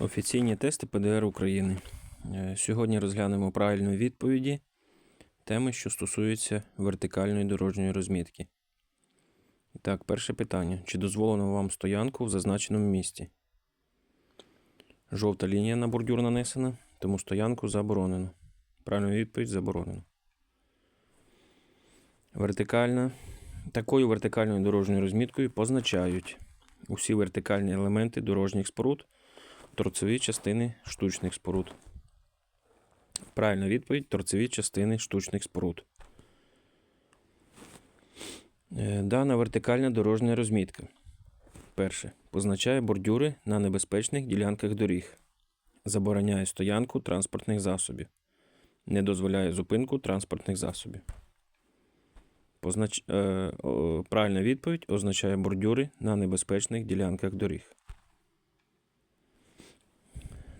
Офіційні тести ПДР України. Е, Сьогодні розглянемо правильні відповіді теми, що стосуються вертикальної дорожньої розмітки. Так, перше питання. Чи дозволено вам стоянку в зазначеному місці? Жовта лінія на бордюр нанесена, тому стоянку заборонено. Правильна відповідь заборонено. Вертикальна. Такою вертикальною дорожньою розміткою позначають усі вертикальні елементи дорожніх споруд, торцеві частини штучних споруд. Правильна відповідь торцеві частини штучних споруд. Е, Дана вертикальна дорожня розмітка. Перше. Позначає бордюри на небезпечних ділянках доріг. Забороняє стоянку транспортних засобів. Не дозволяє зупинку транспортних засобів. Познач... Е, правильна відповідь означає бордюри на небезпечних ділянках доріг.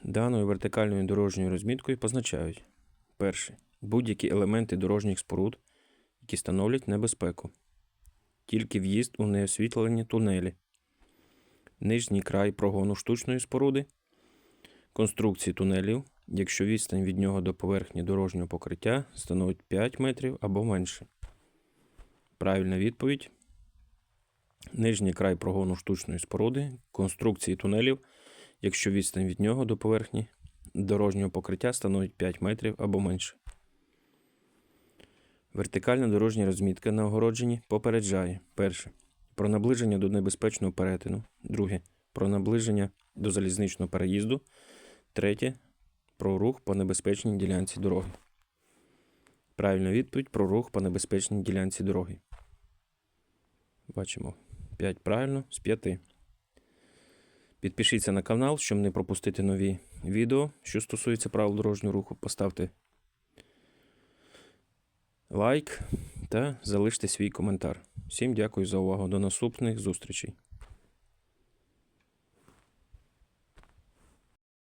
Даною вертикальною дорожньою розміткою позначають перше. Будь-які елементи дорожніх споруд, які становлять небезпеку. Тільки в'їзд у неосвітлені тунелі. Нижній край прогону штучної споруди. Конструкції тунелів, якщо відстань від нього до поверхні дорожнього покриття становить 5 метрів або менше. Правильна відповідь. Нижній край прогону штучної споруди, конструкції тунелів, якщо відстань від нього до поверхні дорожнього покриття становить 5 метрів або менше. Вертикальна дорожня розмітка на огородженні попереджає перше. Про наближення до небезпечного перетину. Друге. Про наближення до залізничного переїзду. Третє. Про рух по небезпечній ділянці дороги. Правильна відповідь про рух по небезпечній ділянці дороги. Бачимо 5 правильно з 5. Підпишіться на канал, щоб не пропустити нові відео, що стосується правил дорожнього руху. Поставте лайк та залиште свій коментар. Всім дякую за увагу. До наступних зустрічей.